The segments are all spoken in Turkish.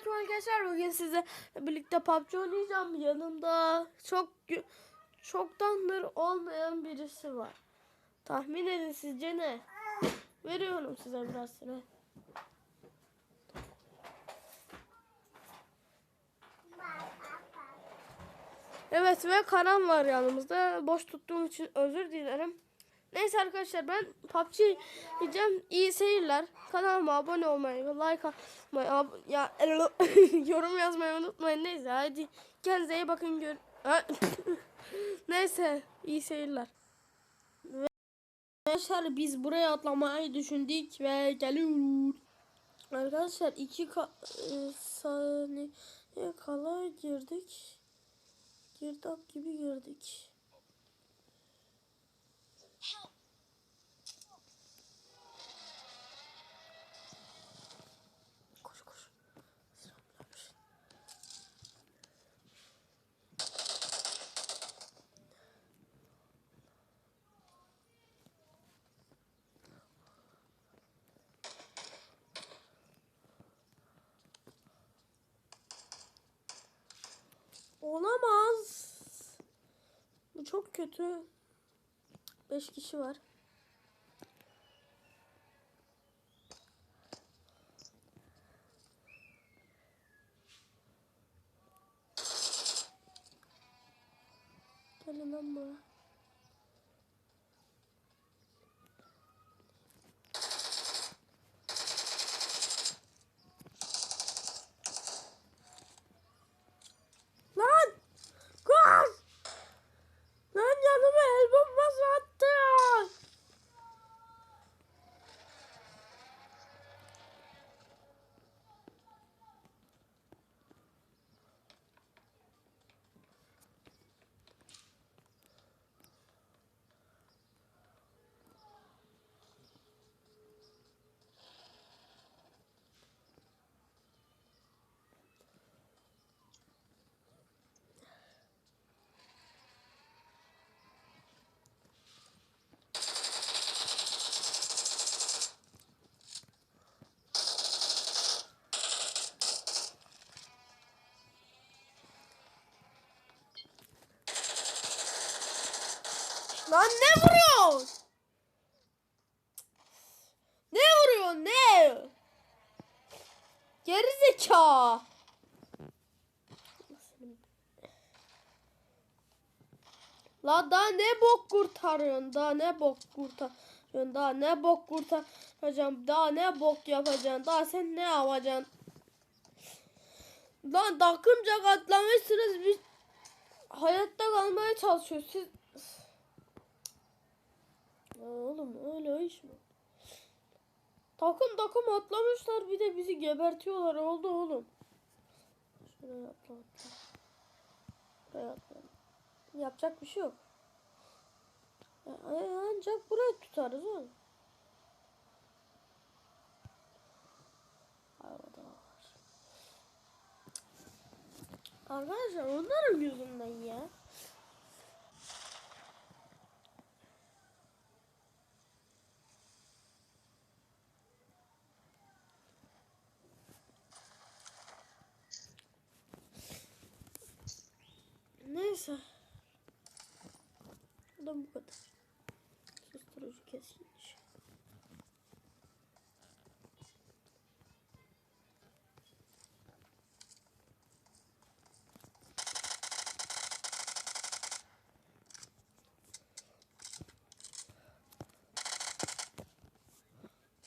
Selamünaleyküm arkadaşlar. Bugün size birlikte PUBG oynayacağım. Yanımda çok çoktandır olmayan birisi var. Tahmin edin sizce ne? Veriyorum size biraz süre. Evet ve Karan var yanımızda. Boş tuttuğum için özür dilerim. Neyse arkadaşlar ben PUBG diyeceğim. İyi seyirler. Kanalıma abone olmayı, like atmayı, ab- ya yorum yazmayı unutmayın. Neyse hadi kendinize iyi bakın. Gör Neyse iyi seyirler. Ve Arkadaşlar biz buraya atlamayı düşündük ve geliyoruz. Arkadaşlar iki ka- e, saniye kala girdik. Girdap gibi girdik. Koş koş. Selamünaleyküm. Olamaz. Bu çok kötü. 5 kişi var. Gelin lan buraya. Lan! Koş! Lan yanıma el bombası attı. Lan ne vuruyor? Ne vuruyor ne? Geri zeka. La daha ne bok kurtarıyorsun? Daha ne bok kurtarıyorsun? Daha ne bok kurtaracağım? Daha ne bok yapacaksın? Daha sen ne yapacaksın? Lan takımca katlamışsınız biz hayatta kalmaya çalışıyoruz. Siz oğlum öyle iş mi? Takım takım atlamışlar bir de bizi gebertiyorlar oldu oğlum. Şuraya atla atla. Buraya atla. Yapacak bir şey yok. Ancak burayı tutarız oğlum. Arkadaşlar onların yüzünden ya. Neyse. Bu da bu kadar. Susturucu kesilmiş.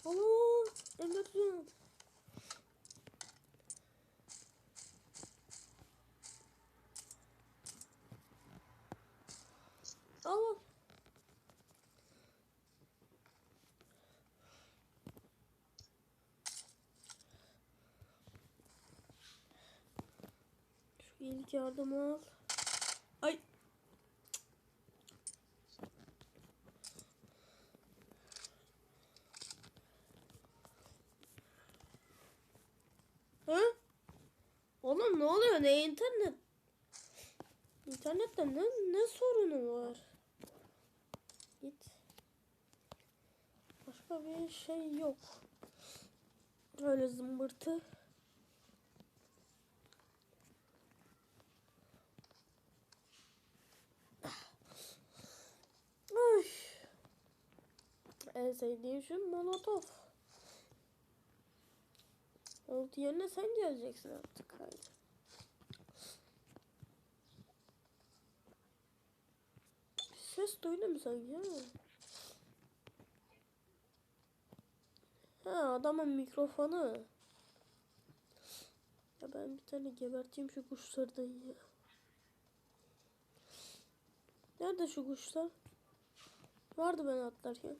Alo, Emircan. Al. Şu yardım al. Minecraft'ta ne, ne sorunu var? Git. Başka bir şey yok. Öyle zımbırtı. Ay. En sevdiğim şey molotof. Oldu yerine sen geleceksin artık. Haydi. Ses duydum sanki ha. Ha adamın mikrofonu. Ya ben bir tane geberteyim şu kuşlardan ya. Nerede şu kuşlar? Vardı ben atlarken.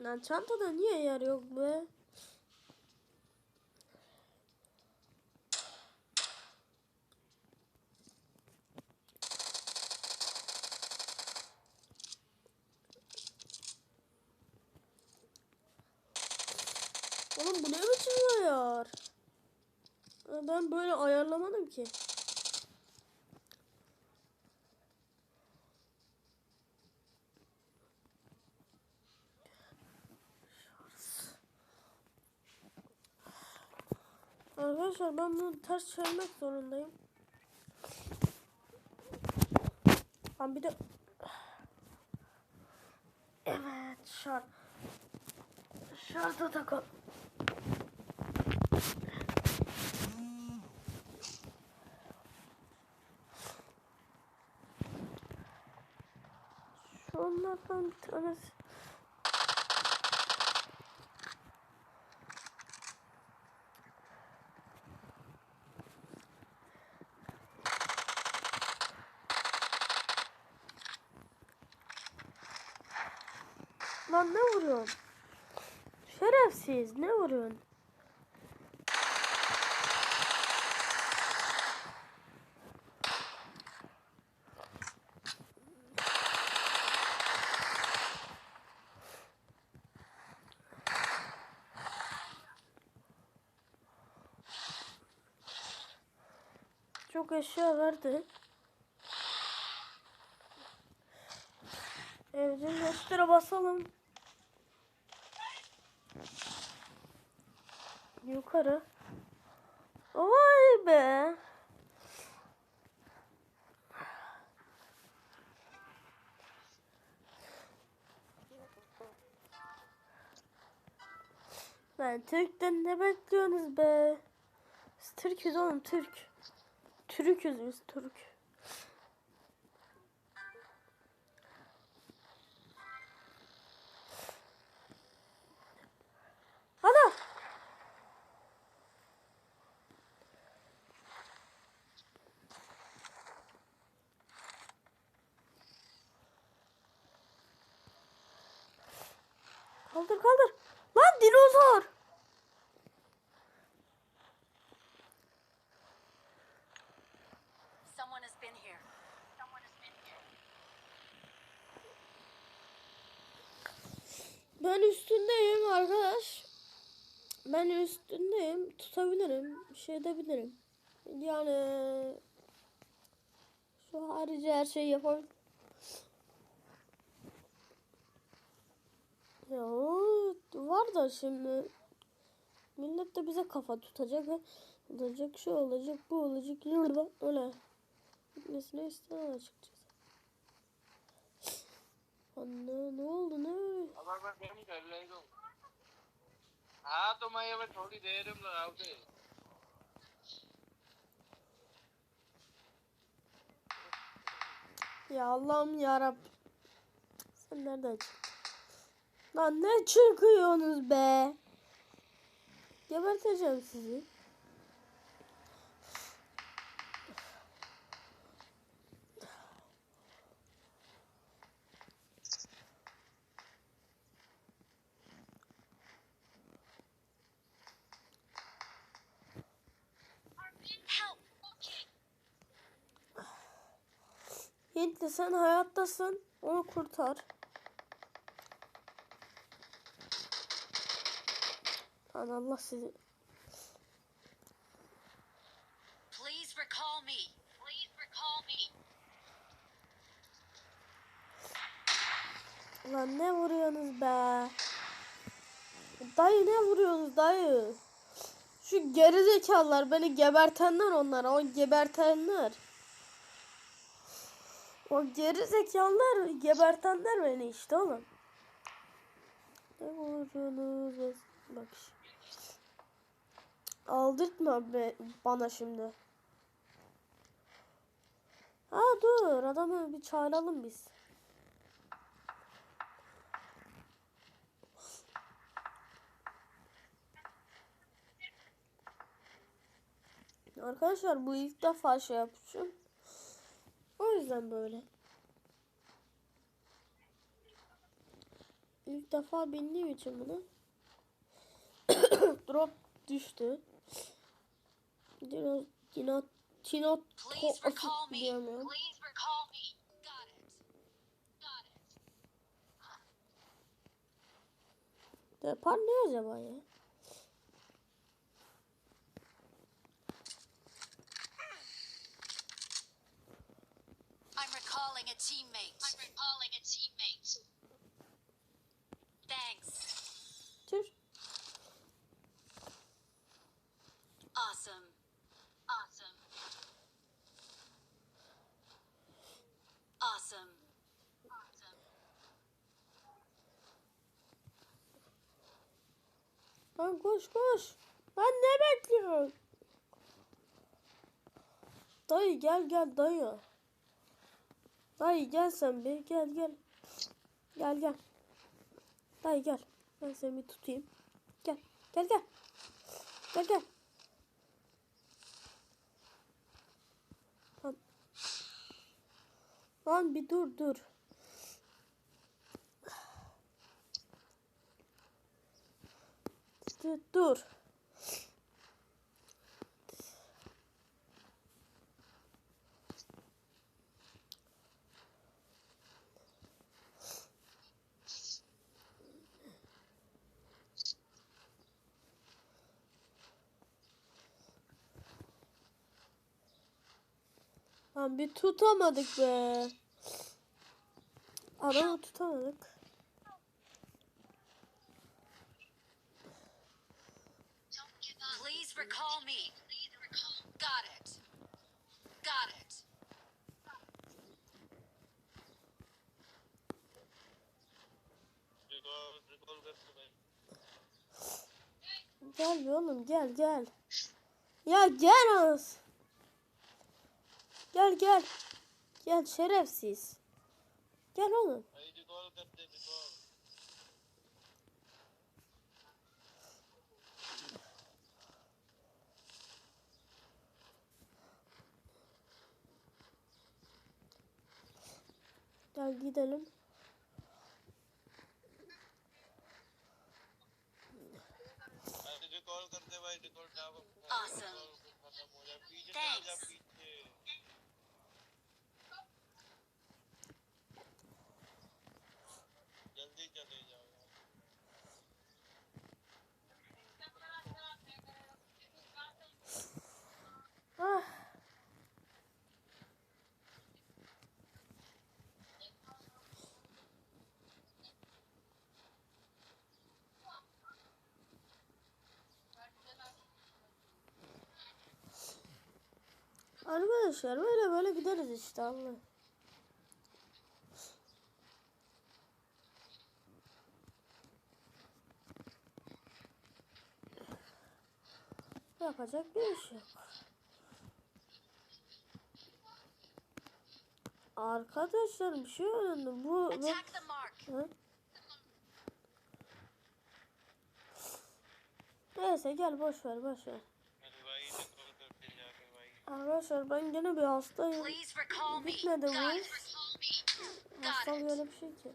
Lan çantada niye yer yok be? Oğlum bu ne biçim ayar? Ben böyle ayarlamadım ki. Arkadaşlar ben bunu ters çevirmek zorundayım. Ben bir de Evet şart şarta takalım. Onlardan bir tanesi. Lan ne vuruyorsun? Şerefsiz ne vuruyorsun? Çok eşya verdi. Evcil göstere basalım. Yukarı. Vay be. Ben Türk'ten ne bekliyorsunuz be? Biz Türk'üz oğlum Türk. Türk'üz biz Türk. Ben üstündeyim arkadaş. Ben üstündeyim. Tutabilirim. Şey edebilirim. Yani şu harici her şeyi yapabilirim. Ya var da şimdi millet de bize kafa tutacak olacak şu olacak bu olacak yürü öyle gitmesine istemem açıkçası. Anne ne oldu ne? અગર પણ કેમ કરી લઈ દઉં હા તો મેં હવે થોડી દેર એમ Ya Allah'ım ya Sen nereden çıktın? Lan ne çıkıyorsunuz be? Geberteceğim sizi. Sen hayattasın. Onu kurtar. Lan Allah sizi. Please recall me. Please recall me. Lan ne vuruyorsunuz be? Dayı ne vuruyorsunuz dayı? Şu gerizekalılar beni gebertenler onlar. O gebertenler. O geri zekalılar gebertenler beni işte oğlum. Ne vurunuz bak. Aldırtma be, bana şimdi. Ha dur adamı bir çağıralım biz. Arkadaşlar bu ilk defa şey yapacağım. O yüzden böyle. İlk defa bindiğim için bunu. Drop düştü. Dino, dino, Please to, it. Depar ne acaba ya? Lan koş koş. Lan ne bekliyorsun? Dayı gel gel dayı. Dayı gel sen bir gel gel. Gel gel. Dayı gel. Ben seni bir tutayım. Gel gel gel. Gel gel. Lan. Lan bir dur dur. Dur. dur. Lan bir tutamadık be. Adamı tutamadık. Please recall me. Got it. Got it. Gel be oğlum gel gel. Ya gel az. Gel gel. Gel şerefsiz. Gel oğlum. Gel gidelim. भाई recall करते भाई recall tower Awesome. खत्म हो जाए पीछे चल जा Thanks. Arkadaşlar böyle böyle gideriz işte Allah. Yapacak bir iş yok. Arkadaşlar bir şey öğrendim. Bu, bu? Neyse gel boş ver boş ver. Arkadaşlar ben gene bir hastayım. Bitmedi bu. Hastalık öyle bir şey ki.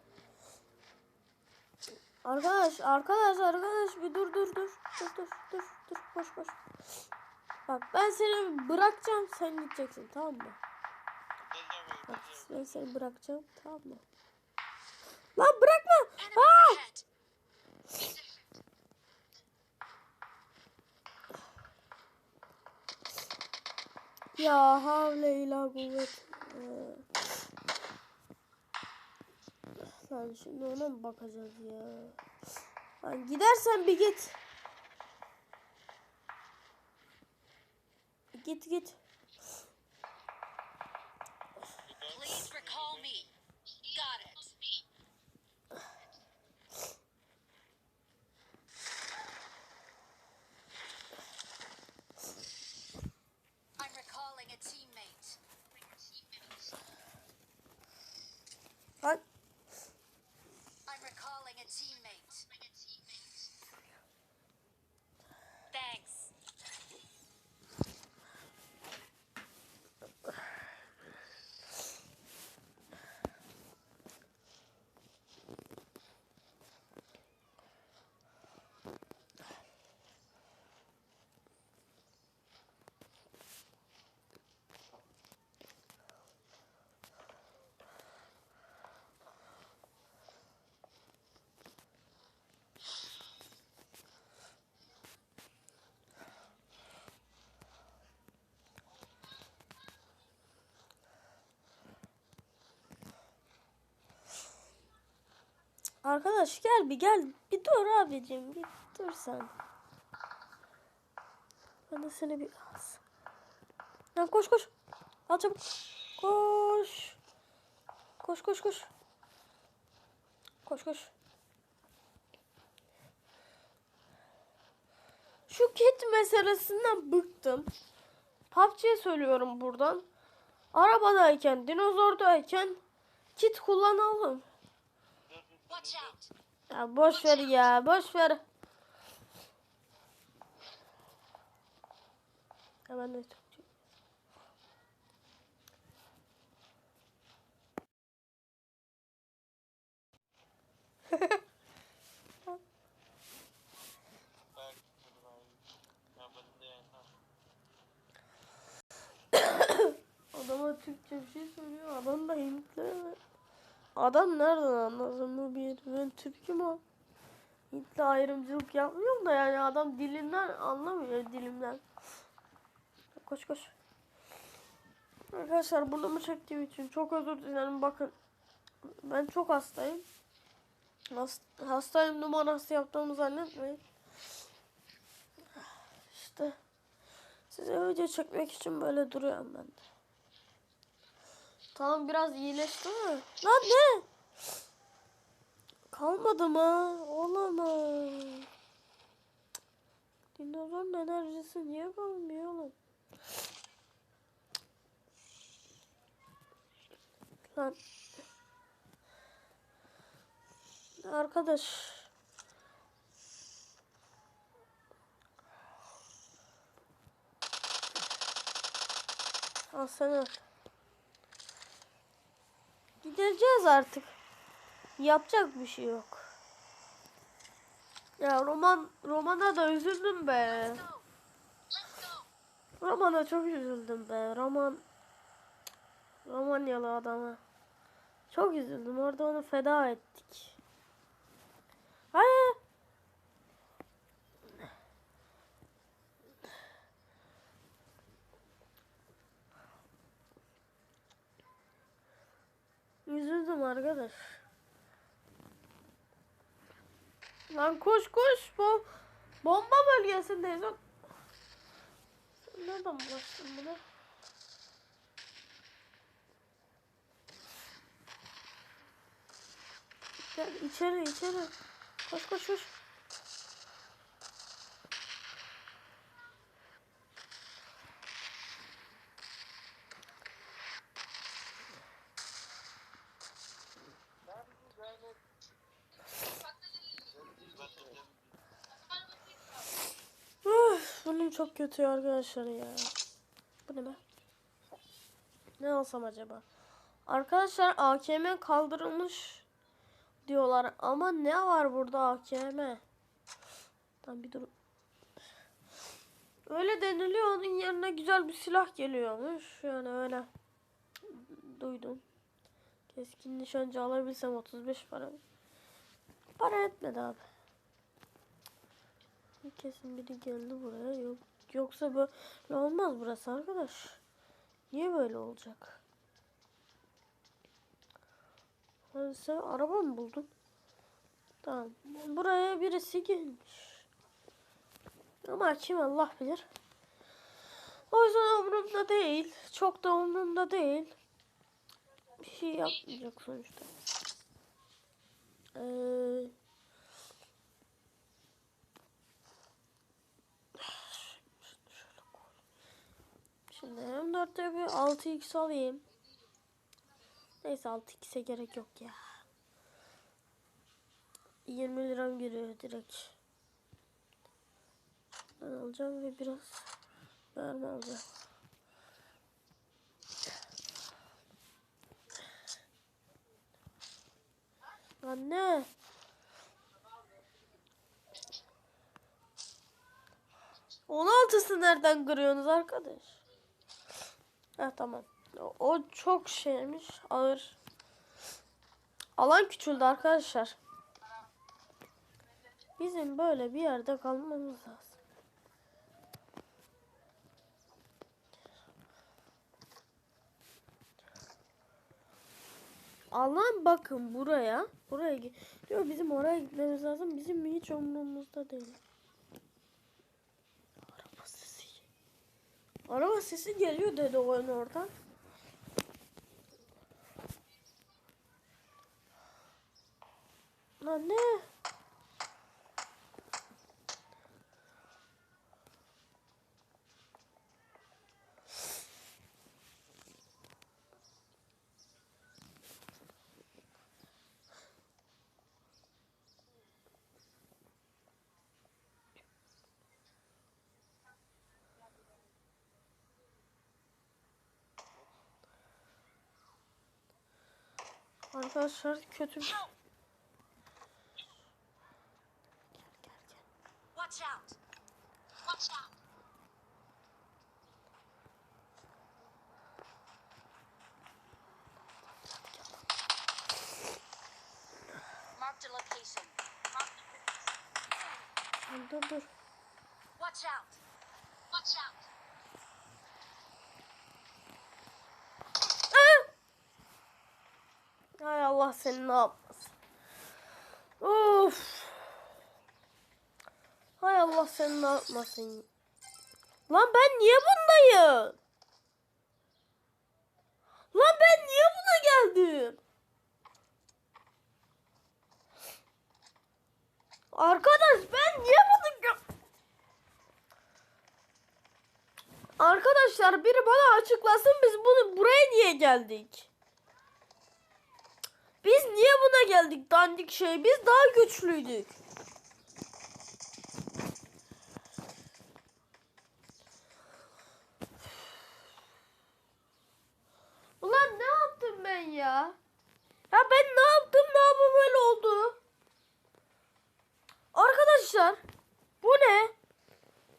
Arkadaş, arkadaş, arkadaş bir dur dur dur. Dur dur dur dur boş boş. Bak ben seni bırakacağım sen gideceksin tamam mı? Bak ben seni bırakacağım tamam mı? Lan bırakma. Aa! Ya havle ila kuvvet. Ee, Lan şimdi ona mı bakacağız ya? Lan gidersen bir git. Git git. Please recall Arkadaş gel bir gel. Bir dur abicim. Bir dur sen. Ben de seni bir az. Lan koş koş. Al çabuk. Koş. Koş koş koş. Koş koş. Şu kit meselesinden bıktım. PUBG'ye söylüyorum buradan. Arabadayken, dinozordayken kit kullanalım. Ya boş ver ya, boş ver. Ben de Türkçe. Adama Türkçe bir şey söylüyor. Adam da Hintli. Adam nereden anlasın bu bir? Ben Türk'üm o. Hintli ayrımcılık yapmıyorum da yani adam dilinden anlamıyor dilimden. Koş koş. Arkadaşlar burnumu çektiğim için çok özür dilerim. Bakın ben çok hastayım. Has- hastayım numarası yaptığımı zannetmeyin. İşte size video çekmek için böyle duruyorum ben de. Tamam biraz iyileşti mi? Lan ne? Kalmadı mı? Olamaz. Dinozorun enerjisi niye kalmıyor oğlum? Lan. Arkadaş. Al sana. Gideceğiz artık. Yapacak bir şey yok. Ya roman romana da üzüldüm be. Romana çok üzüldüm be. Roman Romanyalı adama. Çok üzüldüm. Orada onu feda ettik. Hayır. Üzüldüm arkadaş. Lan koş koş. Bu bomba bölgesindeyiz. Nereden bulaştın buna? Gel içeri içeri. Koş koş koş. Bunun çok kötü arkadaşlar ya. Bu ne be? Ne alsam acaba? Arkadaşlar AKM kaldırılmış diyorlar ama ne var burada AKM? Tamam bir dur. Öyle deniliyor onun yerine güzel bir silah geliyormuş. Yani öyle duydum. Keskin nişancı alabilsem 35 para. Para etmedi abi. Kesin biri geldi buraya. Yok, yoksa böyle olmaz burası arkadaş. Niye böyle olacak? Hadi sen araba mı buldun? Tamam. Buraya birisi gelmiş. Ama kim Allah bilir. O yüzden umurumda değil. Çok da umurumda değil. Bir şey yapmayacak sonuçta. Ee, Şimdi M4'te bir 6x alayım. Neyse 6x'e gerek yok ya. 20 liram giriyor direkt. Ben alacağım ve biraz mermi alacağım. Anne. On altısı nereden kırıyorsunuz arkadaş? Ha tamam. O, çok şeymiş. Ağır. Alan küçüldü arkadaşlar. Bizim böyle bir yerde kalmamız lazım. Allah'ım bakın buraya. Buraya diyor bizim oraya gitmemiz lazım. Bizim hiç umurumuzda değil. Araba sesi. Araba sesi geliyor dedi oyun oradan. Lan Arkadaşlar kötü bir... Hay Allah seni ne yapmasın. Of. Hay Allah seni ne yapmasın. Lan ben niye bundayım? Lan ben niye buna geldim? Arkadaş ben niye bunu Arkadaşlar biri bana açıklasın biz bunu buraya niye geldik? Biz niye buna geldik dandik şey? Biz daha güçlüydük. Ulan ne yaptım ben ya? Ya ben ne yaptım ne yapım böyle oldu? Arkadaşlar bu ne?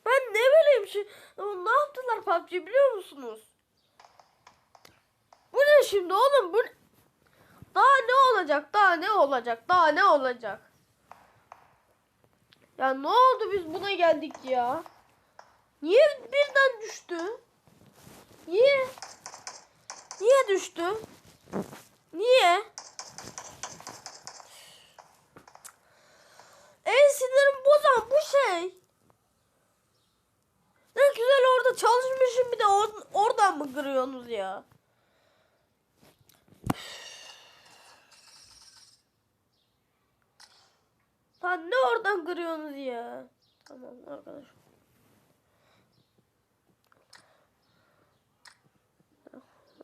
Ben ne bileyim şey. Ne yaptılar PUBG biliyor musunuz? Bu ne şimdi oğlum? Bu ne? Daha ne olacak? Daha ne olacak? Daha ne olacak? Ya ne oldu biz buna geldik ya? Niye birden düştü? Niye? Niye düştü? Niye? En sinirim bozan bu şey. Ne güzel orada çalışmışım bir de or- oradan mı kırıyorsunuz ya? Lan ne oradan kırıyorsunuz ya? Tamam arkadaş.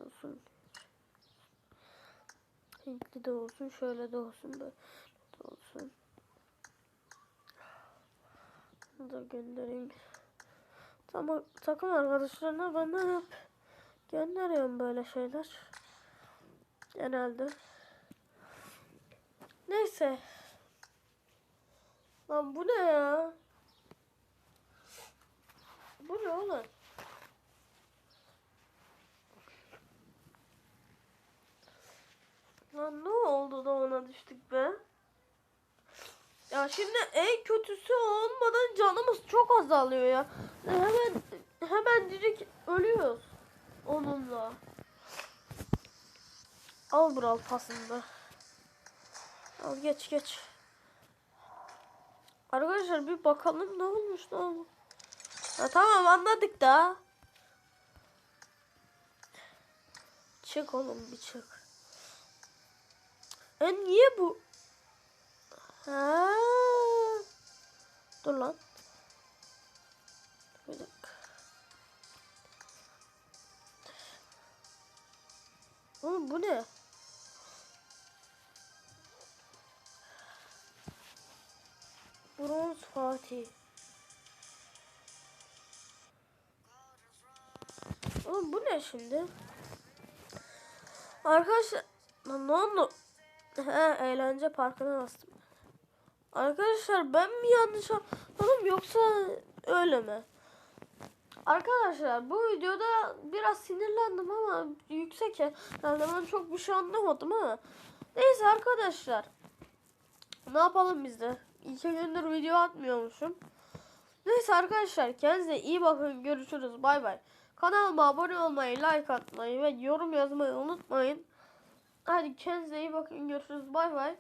Olsun. Renkli de olsun, şöyle de olsun, böyle de olsun. Bunu da göndereyim. Tamam, takım arkadaşlarına bana hep gönderiyorum böyle şeyler. Genelde. Neyse. Lan bu ne ya? Bu ne oğlum? Lan ne oldu da ona düştük be? Ya şimdi en kötüsü olmadan canımız çok azalıyor ya. Hemen hemen direkt ölüyoruz onunla. Al Brawl pasında. Al geç geç. Arkadaşlar bir bakalım ne olmuş ne olmuş. Ha, tamam anladık da. Çık oğlum bir çık. E niye bu? Ha. Dur lan. Bir dakika. Oğlum bu ne? Bronz Fatih. Oğlum bu ne şimdi? Arkadaşlar ne oldu? He eğlence parkına bastım. Arkadaşlar ben mi yanlış anladım yoksa öyle mi? Arkadaşlar bu videoda biraz sinirlendim ama yüksek herhalde ben çok bir şey anlamadım ama neyse arkadaşlar ne yapalım biz de İki gündür video atmıyormuşum. Neyse arkadaşlar kendinize iyi bakın görüşürüz bay bay. Kanalıma abone olmayı like atmayı ve yorum yazmayı unutmayın. Hadi kendinize iyi bakın. Görüşürüz. Bay bay.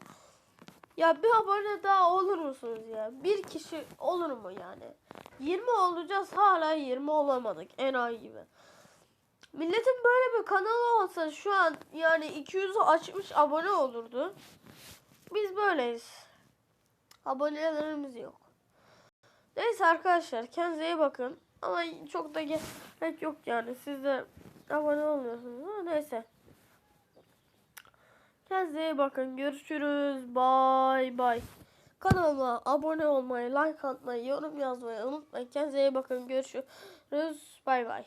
Ya bir abone daha olur musunuz ya? Bir kişi olur mu yani? 20 olacağız hala 20 olamadık en ay gibi. Milletin böyle bir kanalı olsa şu an yani 200'ü açmış abone olurdu. Biz böyleyiz. Abonelerimiz yok. Neyse arkadaşlar kendinize iyi bakın. Ama çok da gerek yok yani. Siz de abone olmuyorsunuz ama neyse. Kendinize iyi bakın. Görüşürüz. Bay bay. Kanalıma abone olmayı, like atmayı, yorum yazmayı unutmayın. Kendinize iyi bakın. Görüşürüz. Bay bay.